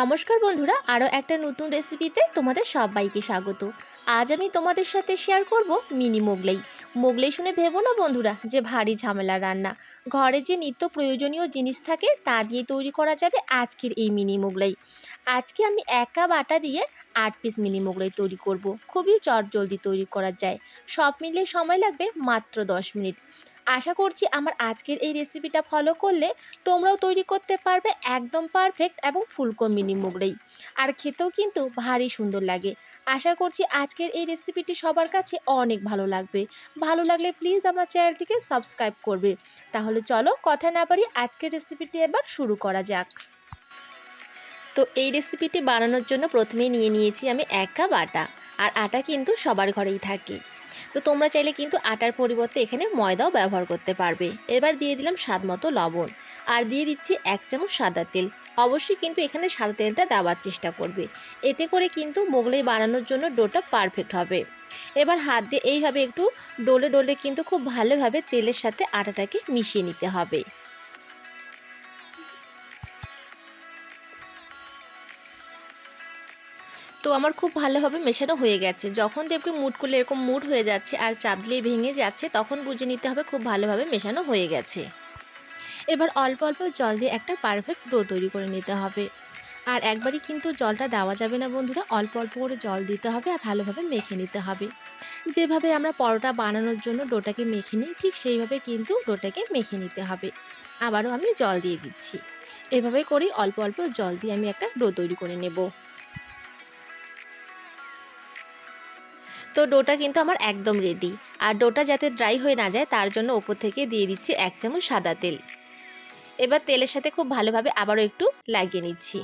নমস্কার বন্ধুরা, আরও একটা নতুন রেসিপিতে তোমাদের সবাইকে স্বাগত। আজ আমি তোমাদের সাথে শেয়ার করব মিনি মোগলাই। মোগলাই শুনে ভেবো না বন্ধুরা যে ভারী ঝামেলা রান্না। ঘরে যে নিত্য প্রয়োজনীয় জিনিস থাকে তা দিয়ে তৈরি করা যাবে আজকের এই মিনি মোগলাই। আজকে আমি এক কাপ আটা দিয়ে আট পিস মিনি মোগলাই তৈরি করব। খুবই চটজলদি তৈরি করা যায়। সব মিলিয়ে সময় লাগবে মাত্র দশ মিনিট। আশা করছি আমার আজকের এই রেসিপিটা ফলো করলে তোমরাও তৈরি করতে পারবে একদম পারফেক্ট এবং ফুলকো মিনি মোগলাই আর খেতেও কিন্তু ভারী সুন্দর লাগে। আশা করছি আজকের এই রেসিপিটি সবার কাছে অনেক ভালো লাগবে। ভালো লাগলে প্লিজ আমার চ্যানেলটিকে সাবস্ক্রাইব করবে। তাহলে চলো কথা না পারি আজকের রেসিপিটি এবার শুরু করা যাক। তো এই রেসিপিটি বানানোর জন্য প্রথমেই নিয়ে নিয়েছি আমি এক কাপ আটা। আর আটা কিন্তু সবার ঘরেই থাকে। তো তোমরা চাইলে কিন্তু আটার পরিবর্তে এখানে ময়দাও ব্যবহার করতে পারবে। এবার দিয়ে দিলাম স্বাদ মতো লবণ। আর দিয়ে দিচ্ছি এক চামচ সাদা তেল। অবশ্যই কিন্তু এখানে সাদা তেলটা দেওয়ার চেষ্টা করবে। এতে করে কিন্তু মোগলাই বানানোর জন্য ডোটা পারফেক্ট হবে। এবার হাত দিয়ে এইভাবে একটু ডোলে ডোলে কিন্তু খুব ভালোভাবে তেলের সাথে আটাটাকে মিশিয়ে নিতে হবে। তো আমার খুব ভালোভাবে মেশানো হয়ে গেছে। যখন দেখবে মুড করলে এরকম মুট হয়ে যাচ্ছে আর চাপ দিলে ভেঙে যাচ্ছে, তখন বুঝে নিতে হবে খুব ভালোভাবে মেশানো হয়ে গেছে। এবার অল্প অল্প জল দিয়ে একটা পারফেক্ট ডো তৈরি করে নিতে হবে। আর একবারই কিন্তু জলটা দেওয়া যাবে না বন্ধুরা, অল্প অল্প করে জল দিতে হবে আর ভালোভাবে মেখে নিতে হবে। যেভাবে আমরা পরোটা বানানোর জন্য ডোটাকে মেখে নিই, ঠিক সেইভাবে কিন্তু ডোটাকে মেখে নিতে হবে। আবারও আমি জল দিয়ে দিচ্ছি। এভাবে করেই অল্প অল্প জল দিয়ে আমি একটা ডো তৈরি করে নেব। তো ডোটা কিন্তু আমার একদম রেডি আর ডোটা যাতে ড্রাই হয়ে না যায়, তার জন্য ওপর থেকে দিয়ে দিচ্ছি এক চামচ সাদা তেল। এবার তেলের সাথে খুব ভালোভাবে আবারও একটু লাগিয়ে নিচ্ছি।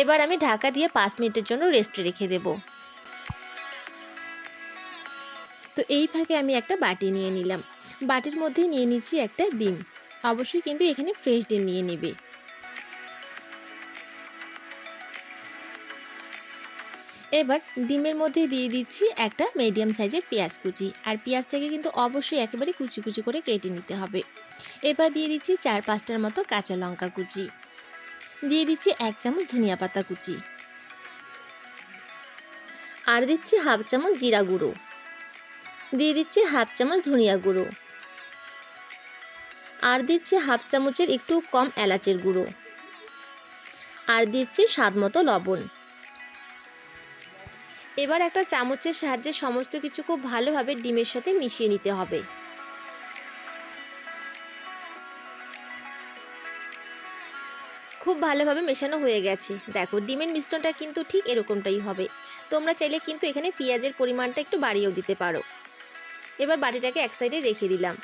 এবার আমি ঢাকা দিয়ে পাঁচ মিনিটের জন্য রেস্টে রেখে দেব। তো এই ফাঁকে আমি একটা বাটি নিয়ে নিলাম। বাটির মধ্যে নিয়ে নিচ্ছি একটা ডিম। অবশ্যই কিন্তু এখানে ফ্রেশ ডিম নিয়ে নেবে। এবার ডিমের মধ্যে দিয়ে দিচ্ছি একটা মিডিয়াম সাইজের পেঁয়াজ কুচি। আর পেঁয়াজটাকে কিন্তু অবশ্যই একেবারে কুচি কুচি করে কেটে নিতে হবে। এবার দিয়ে দিচ্ছি চার পাঁচটার মতো কাঁচা লঙ্কা কুচি। দিয়ে দিচ্ছি এক চামচ ধনিয়া পাতা কুচি। আর দিচ্ছি হাফ চামচ জিরা গুঁড়ো। দিয়ে দিচ্ছি হাফ চামচ ধনিয়া গুঁড়ো। আর দিচ্ছি হাফ চামচের একটু কম এলাচের গুঁড়ো। আর দিচ্ছি স্বাদ মতো লবণ। এবার একটা চামচের সাহায্যে সমস্ত কিছু খুব ভালোভাবে ডিমের সাথে মিশিয়ে নিতে হবে। খুব ভালোভাবে মেশানো হয়ে গেছে। দেখো, ডিমের মিশ্রণটা কিন্তু ঠিক এরকমটাই হবে। তোমরা চাইলে কিন্তু এখানে পেঁয়াজের পরিমাণটা একটু বাড়িয়েও দিতে পারো। এবার বাটিটাকে এক সাইডে রেখে দিলাম।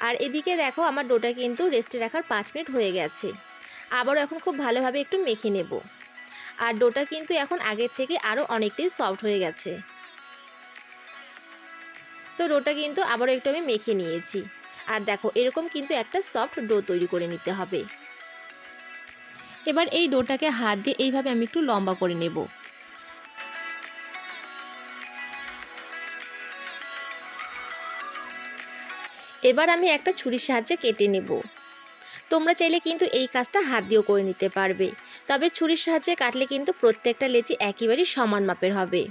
আর এদিকে দেখো, আমার ডোটা কিন্তু রেস্টে রাখার পাঁচ মিনিট হয়ে গেছে। আবারও এখন খুব ভালোভাবে একটু মেখে নেব। আর ডোটা কিন্তু এখন আগের থেকে আরও অনেকটাই সফট হয়ে গেছে। তো ডোটা কিন্তু আবারও একটু আমি মেখে নিয়েছি। আর দেখো, এরকম কিন্তু একটা সফট ডো তৈরি করে নিতে হবে। এবার এই ডোটাকে হাত দিয়ে এইভাবে আমি একটু লম্বা করে নেব। এবার আমি একটা ছুরির সাহায্যে কেটে নেব। তোমরা চাইলে কিন্তু এই কাজটা হাত দিয়েও করে নিতে পারবে। তবে ছুরির সাহায্যে কাটলে কিন্তু প্রত্যেকটা লেচি একেবারেই সমান মাপের হবে।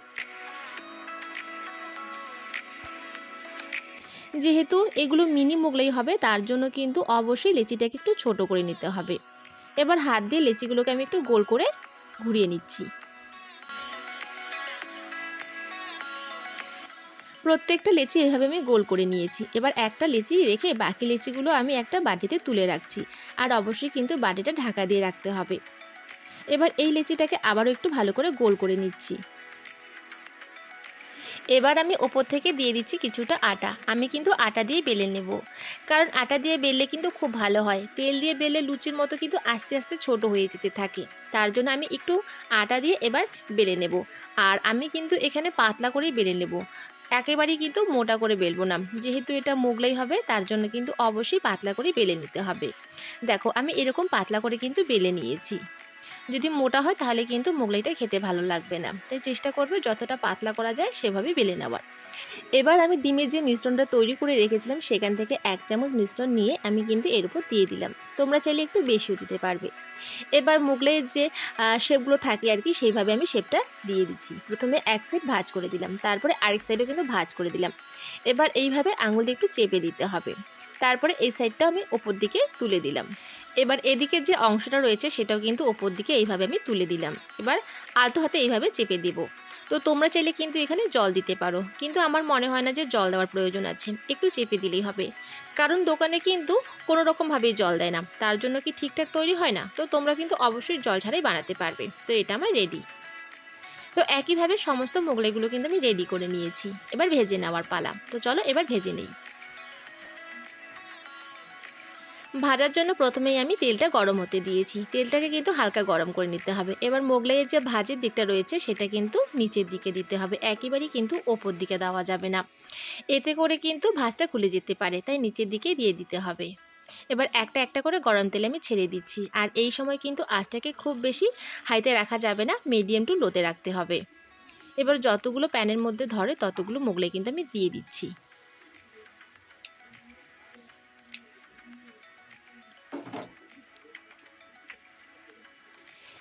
যেহেতু এগুলো মিনি মোগলাই হবে, তার জন্য কিন্তু অবশ্যই লেচিটাকে একটু ছোট করে নিতে হবে। এবার হাত দিয়ে লেচিগুলোকে আমি একটু গোল করে ঘুরিয়ে নিচ্ছি। প্রত্যেকটা লেচি এভাবে আমি গোল করে নিয়েছি। এবার একটা লেচি রেখে বাকি লেচিগুলো আমি একটা বাটিতে তুলে রাখছি। আর অবশ্যই কিন্তু বাটিটা ঢাকা দিয়ে রাখতে হবে। এবার এই লেচিটাকে আবারও একটু ভালো করে গোল করে নিচ্ছি। এবার আমি ওপর থেকে দিয়ে দিচ্ছি কিছুটা আটা। আমি কিন্তু আটা দিয়ে বেলে নেব। কারণ আটা দিয়ে বেললে কিন্তু খুব ভালো হয়। তেল দিয়ে বেললে লুচির মতো কিন্তু আস্তে আস্তে ছোট হয়ে যেতে থাকে। তার জন্য আমি একটু আটা দিয়ে এবার বেলে নেব। আর আমি কিন্তু এখানে পাতলা করেই বেলে নেব। একেবারেই কিন্তু মোটা করে বেলবো না। যেহেতু এটা মোগলাই হবে, তার জন্য কিন্তু অবশ্যই পাতলা করে বেলে নিতে হবে। দেখো, আমি এরকম পাতলা করে কিন্তু বেলে নিয়েছি। যদি মোটা হয় তাহলে কিন্তু মোগলাইটা খেতে ভালো লাগবে না। তাই চেষ্টা করবে যতটা পাতলা করা যায় সেভাবে বেলে নেওয়ার। এবার আমি ডিমের যে মিশ্রণটা তৈরি করে রেখেছিলাম সেখান থেকে এক চামচ মিশ্রণ নিয়ে আমি কিন্তু এর উপর দিয়ে দিলাম। তোমরা চাইলে একটু বেশিও দিতে পারবে। এবার মোগলাইয়ের যে শেপগুলো থাকে আর কি সেইভাবে আমি শেপটা দিয়ে দিচ্ছি। প্রথমে এক সাইড ভাজ করে দিলাম, তারপরে আরেক সাইডও কিন্তু ভাজ করে দিলাম। এবার এইভাবে আঙুল দিয়ে একটু চেপে দিতে হবে। তারপরে এই সাইডটা আমি ওপর দিকে তুলে দিলাম। এবার এদিকে যে অংশটা রয়েছে সেটাও কিন্তু ওপর দিকে এইভাবে আমি তুলে দিলাম। এবার আলতো হাতে এইভাবে চেপে দেবো। তো তোমরা চাইলে কিন্তু এখানে জল দিতে পারো। কিন্তু আমার মনে হয় না যে জল দেওয়ার প্রয়োজন আছে। একটু চেপে দিলেই হবে। কারণ দোকানে কিন্তু কোনো রকমভাবেই জল দেয় না। তার জন্য কি ঠিকঠাক তৈরি হয় না? তো তোমরা কিন্তু অবশ্যই জল ছাড়াই বানাতে পারবে। তো এটা আমার রেডি। তো একইভাবে সমস্ত মোগলাইগুলো কিন্তু আমি রেডি করে নিয়েছি। এবার ভেজে নেওয়ার পালা। তো চলো এবার ভেজে নেই। ভাজার জন্য প্রথমেই আমি তেলটা গরম হতে দিয়েছি। তেলটাকে কিন্তু হালকা গরম করে নিতে হবে। এবার মোগলাইয়ের যে ভাজের দিকটা রয়েছে, সেটা কিন্তু নিচের দিকে দিতে হবে। একেবারেই কিন্তু ওপর দিকে দেওয়া যাবে না। এতে করে কিন্তু ভাজটা খুলে যেতে পারে, তাই নিচের দিকে দিয়ে দিতে হবে। এবার একটা একটা করে গরম তেলে আমি ছেড়ে দিচ্ছি। আর এই সময় কিন্তু আঁচটাকে খুব বেশি হাইতে রাখা যাবে না, মিডিয়াম টু লোতে রাখতে হবে। এবার যতগুলো প্যানের মধ্যে ধরে, ততগুলো মোগলাই কিন্তু আমি দিয়ে দিচ্ছি।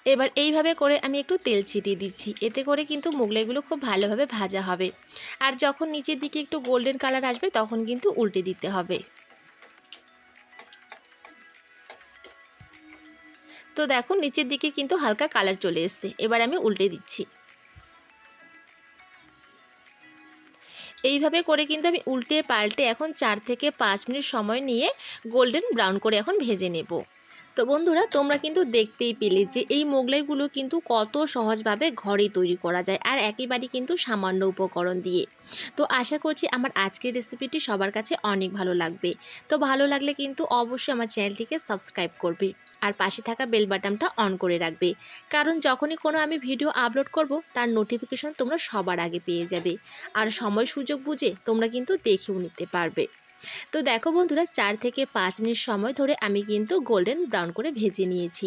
এবার এইভাবে করে আমি একটু তেল ছিটিয়ে দিচ্ছি। এতে করে কিন্তু মোগলাইগুলো খুব ভালোভাবে ভাজা হবে। আর যখন নিচের দিকে একটু গোল্ডেন কালার আসবে, তখন কিন্তু উল্টে দিতে হবে। তো দেখো, নিচের দিকে কিন্তু হালকা কালার চলে এসছে। এবার আমি উল্টে দিচ্ছি। এইভাবে করে কিন্তু আমি উল্টে পাল্টে এখন চার থেকে পাঁচ মিনিট সময় নিয়ে গোল্ডেন ব্রাউন করে এখন ভেজে নেব। তো বন্ধুরা, তোমরা কিন্তু দেখতেই পেলে যে এই মোগলাইগুলো কিন্তু কত সহজভাবে ঘরে তৈরি করা যায় আর একেবারেই কিন্তু সামান্য উপকরণ দিয়ে। তো আশা করছি আমার আজকের রেসিপিটি সবার কাছে অনেক ভালো লাগবে। তো ভালো লাগলে কিন্তু অবশ্যই আমার চ্যানেলটিকে সাবস্ক্রাইব করবে আর পাশে থাকা বেল বাটনটা অন করে রাখবে। কারণ যখনই কোনো আমি ভিডিও আপলোড করব, তার নোটিফিকেশন তোমরা সবার আগে পেয়ে যাবে। আর সময় সুযোগ বুঝে তোমরা কিন্তু দেখেও নিতে পারবে। তো দেখো বন্ধুরা, চার থেকে পাঁচ মিনিট সময় ধরে আমি কিন্তু গোল্ডেন ব্রাউন করে ভেজে নিয়েছি।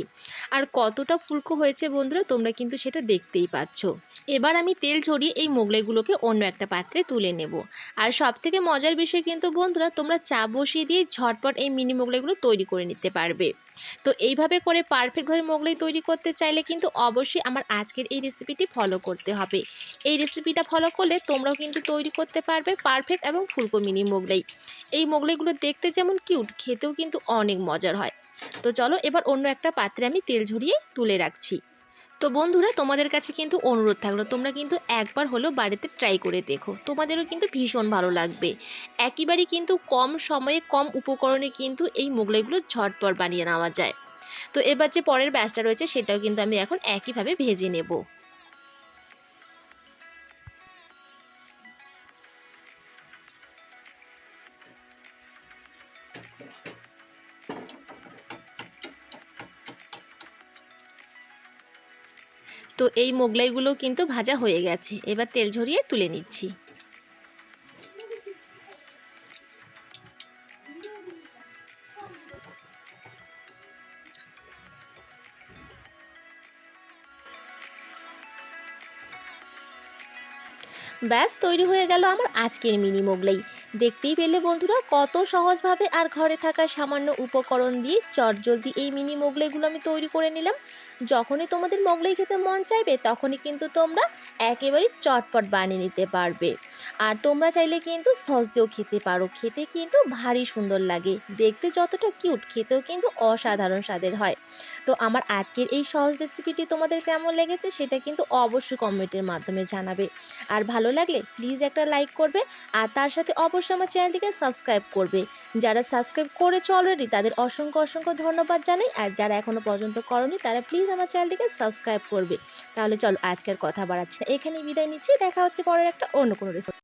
আর কতটা ফুলকো হয়েছে বন্ধুরা, তোমরা কিন্তু সেটা দেখতেই পাচ্ছ। এবার আমি তেল ছড়িয়ে এই মোগলাইগুলোকে অন্য একটা পাত্রে তুলে নেব। আর সব থেকে মজার বিষয় কিন্তু বন্ধুরা, তোমরা চা বসিয়ে দিয়ে ঝটপট এই মিনি মোগলাইগুলো তৈরি করে নিতে পারবে। তো এইভাবে করে পারফেক্টভাবে মোগলাই তৈরি করতে চাইলে কিন্তু অবশ্যই আমার আজকের এই রেসিপিটি ফলো করতে হবে। এই রেসিপিটা ফলো করলে তোমরাও কিন্তু তৈরি করতে পারবে পারফেক্ট এবং ফুলকো মিনি মোগলাই। এই মোগলাইগুলো দেখতে যেমন কিউট খেতেও কিন্তু অনেক মজার হয়। তো চলো এবার অন্য একটা পাত্রে আমি তেল ঝরিয়ে তুলে রাখছি। তো বন্ধুরা, তোমাদের কাছে কিন্তু অনুরোধ থাকল, তোমরা কিন্তু একবার হলো বাড়িতে ট্রাই করে দেখো। তোমাদেরও কিন্তু ভীষণ ভালো লাগবে। একেবারে কিন্তু কম সময়ে, কম উপকরণে কিন্তু এই মোগলাইগুলো ঝটপট বানিয়ে নেওয়া যায়। তো এবার যে পরের ব্যাচটা রয়েছে, সেটাও কিন্তু আমি এখন একইভাবে ভেজে নেব। তো এই মোগলাইগুলো কিন্তু ভাজা হয়ে গেছে। এবার তেল ঝরিয়ে তুলে নিচ্ছি। ব্যাস, তৈরি হয়ে গেল আমার আজকের মিনি মোগলাই। দেখতেই পেলে বন্ধুরা কত সহজভাবে আর ঘরে থাকা সামান্য উপকরণ দিয়ে চটজলদি এই মিনি মোগলাইগুলো আমি তৈরি করে নিলাম। যখনই তোমাদের মোগলাই খেতে মন চাইবে, তখনই কিন্তু তোমরা একেবারেই চটপট বানিয়ে নিতে পারবে। আর তোমরা চাইলে কিন্তু সস দিয়েও খেতে পারো। খেতে কিন্তু ভারী সুন্দর লাগে। দেখতে যতটা কিউট, খেতেও কিন্তু অসাধারণ স্বাদের হয়। তো আমার আজকের এই সহজ রেসিপিটি তোমাদের কেমন লেগেছে সেটা কিন্তু অবশ্যই কমেন্টের মাধ্যমে জানাবে। আর ভালো লাগলে প্লিজ একটা লাইক করবে। আর তার সাথে অবশ্যই আমার চ্যানেলটিকে সাবস্ক্রাইব করবে। যারা সাবস্ক্রাইব করেছ অলরেডি তাদের অসংখ্য অসংখ্য ধন্যবাদ জানাই। আর যারা এখনও পর্যন্ত করনি, তারা প্লিজ আমার চ্যানেলটিকে সাবস্ক্রাইব করবে। তাহলে চলো আজকের কথা বাড়াচ্ছি এখানেই বিদায় নিচ্ছি। দেখা হচ্ছে পরের একটা অন্য কোনো রেসিপি